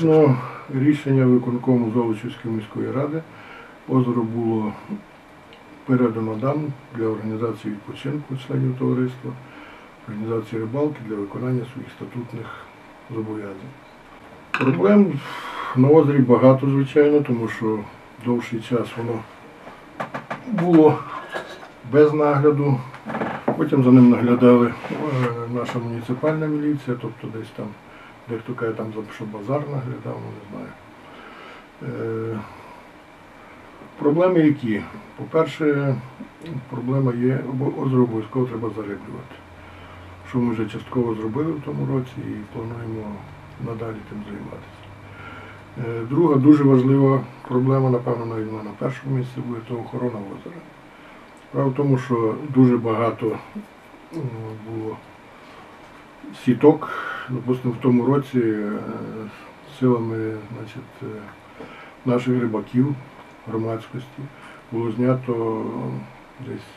Згідно рішення виконкому Золочівської міської ради, озеро було передано дан для організації відпочинку членів товариства, організації рибалки для виконання своїх статутних зобов'язань. Проблем на озері багато, звичайно, тому що довший час воно було без нагляду. Потім за ним наглядали е, наша муніципальна міліція, тобто десь там, дехто каже, там за- що базар наглядав, ну не знаю. Е, Проблеми які? По-перше, проблема є, озеро обов'язково треба зариблювати. Що ми вже частково зробили в тому році і плануємо надалі тим займатися. Е, Друга дуже важлива проблема, напевно, навіть на першому місці буде, це охорона озера. Справа в тому, що дуже багато було сіток, допустимо, в тому році е, силами значить, е, наших рибаків, громадськості, було знято десь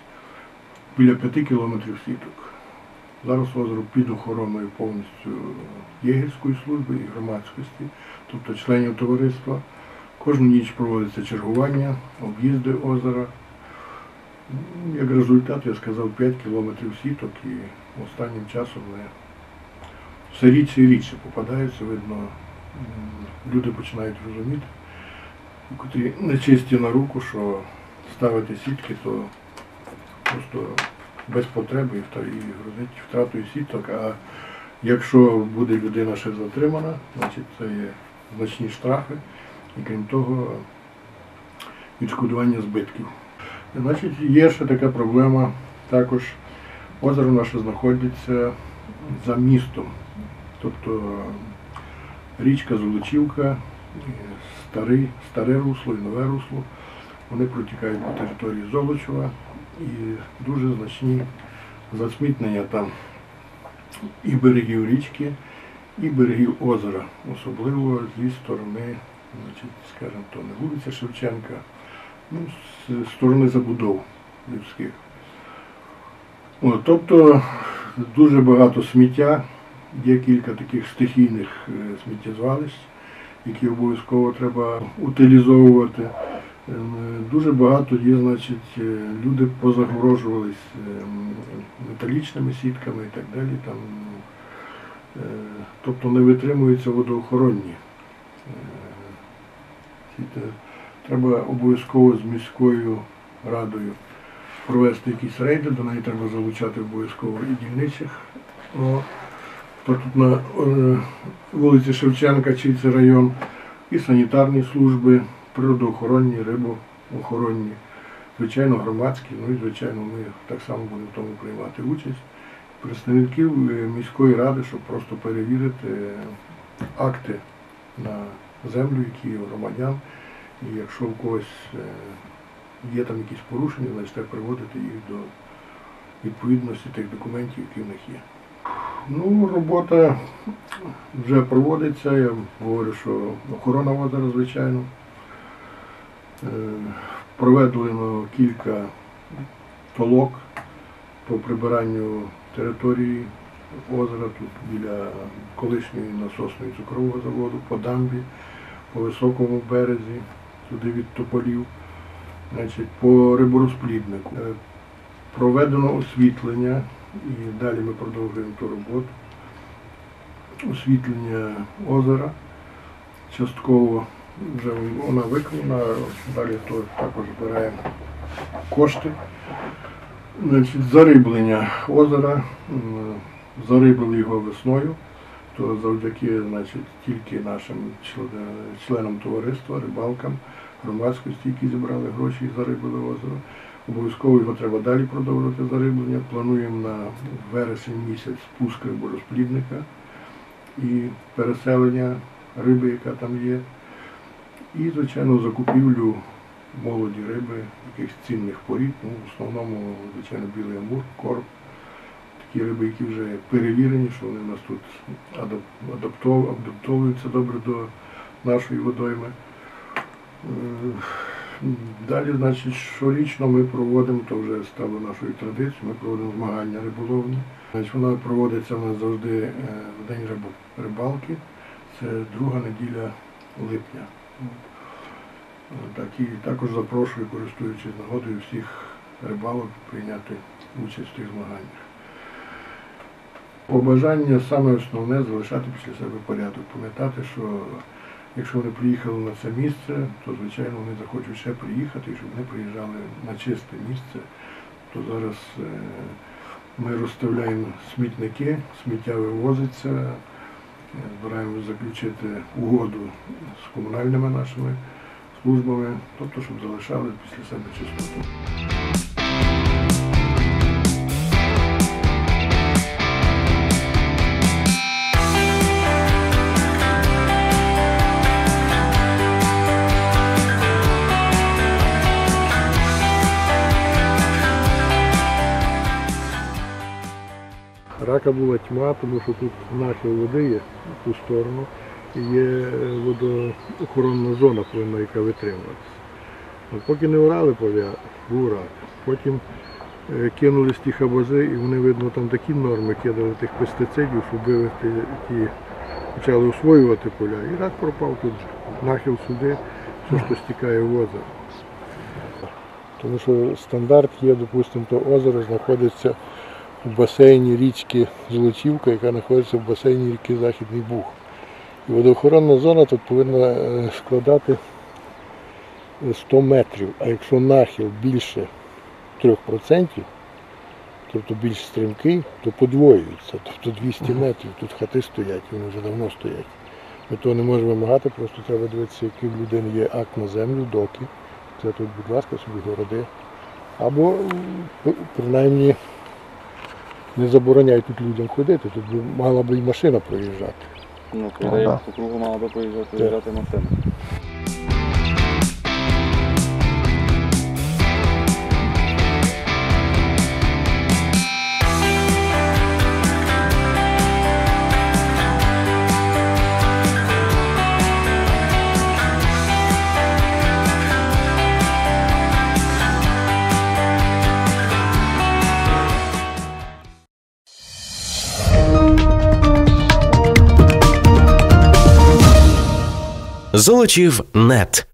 біля п'яти кілометрів сіток. Зараз озеро під охороною повністю єгерської служби і громадськості, тобто членів товариства. Кожну ніч проводиться чергування, об'їзди озера. Ну, Як результат, я сказав, 5 кілометрів сіток і останнім часом ми все рідше і рідше попадаються, видно, люди починають розуміти, котрі нечисті на руку, що ставити сітки, то просто без потреби і грозить втратою сіток. А якщо буде людина ще затримана, значить це є значні штрафи і крім того відшкодування збитків. Значить, є ще така проблема. Також озеро наше знаходиться за містом. Тобто річка Золочівка, е, старий, старе русло і нове русло. Вони протікають по території Золочева і дуже значні засмітнення там і берегів річки, і берегів озера, особливо зі сторони, значить, скажімо, то не вулиця Шевченка, ну, з сторони забудов людських. О, тобто дуже багато сміття, є кілька таких стихійних е, сміттєзвалищ, які обов'язково треба утилізовувати. Е, Дуже багато є, значить, е, люди позагорожувались металічними сітками і так далі. Там, тобто не витримуються водоохоронні. Треба обов'язково з міською радою провести якісь рейди, до неї треба залучати обов'язково і дільничих. Тут на е, вулиці Шевченка, чи це район, і санітарні служби, природоохоронні, рибоохоронні, звичайно, громадські, ну і звичайно, ми так само будемо в тому приймати участь. Представників е, міської ради, щоб просто перевірити е, акти на землю, які громадян. І якщо у когось є там якісь порушення, значить треба приводити їх до відповідності тих документів, які в них є. Ну, робота вже проводиться, я говорю, що охорона озера, звичайно. Е, Проведено кілька толок по прибиранню території озера, тут біля колишньої насосної цукрового заводу, по дамбі, по високому березі, сюди від тополів, значить, по риборозпліднику. Е, Проведено освітлення і далі ми продовжуємо ту роботу. Освітлення озера. Частково вже вона виконана, далі то також збираємо кошти. Значить, зариблення озера. Зарибили його весною, то завдяки значить, тільки нашим членам товариства, рибалкам, громадськості, які зібрали гроші і зарибили озеро. Обов'язково його треба далі продовжувати зариблення. Плануємо на вересень місяць спуск риборозплідника і переселення риби, яка там є. І, звичайно, закупівлю молоді риби, якихось цінних порід. Ну, в основному, звичайно, білий амур, корм. Такі риби, які вже перевірені, що вони в нас тут адаптовуються добре до нашої водойми. Е, Далі, значить, щорічно ми проводимо, то вже стало нашою традицією, ми проводимо змагання риболовні. Значить, вона проводиться у нас завжди е, в день рибалки, це друга неділя липня. Так, і також запрошую, користуючись нагодою, всіх рибалок прийняти участь в тих змаганнях. Побажання саме основне залишати після себе порядок. Пам'ятати, що якщо вони приїхали на це місце, то звичайно вони захочуть ще приїхати, і щоб вони приїжджали на чисте місце. То зараз е, ми розставляємо смітники, сміття вивозиться, е, збираємо заключити угоду з комунальними нашими службами, тобто, щоб залишали після себе чистоту. Рака була тьма, тому що тут нахил води є в ту сторону. І є е, водоохоронна зона повинна, яка витримуватися. От поки не орали поля, був рак. Потім е, кинули ті хабази, і вони, видно, там такі норми кидали тих пестицидів, щоб вивести ті, почали освоювати поля. І рак пропав тут нахил сюди, все, що стікає в озеро. Тому що стандарт є, допустимо, то озеро знаходиться в басейні річки Золочівка, яка знаходиться в басейні ріки Західний Буг. І водоохоронна зона тут повинна е, складати 100 метрів, а якщо нахил більше 3%, тобто більш стрімкий, то подвоюється. Тобто 200 метрів, тут хати стоять, вони вже давно стоять. Ми того не можемо вимагати, просто треба дивитися, який в людини є акт на землю, доки. Це тут, будь ласка, собі городи. Або принаймні не забороняй тут людям ходити, тут би мала б і машина проїжджати. Ну, Ну, коли да. по кругу мала би проїжджати Так. проїжджати машина. Золочів нет.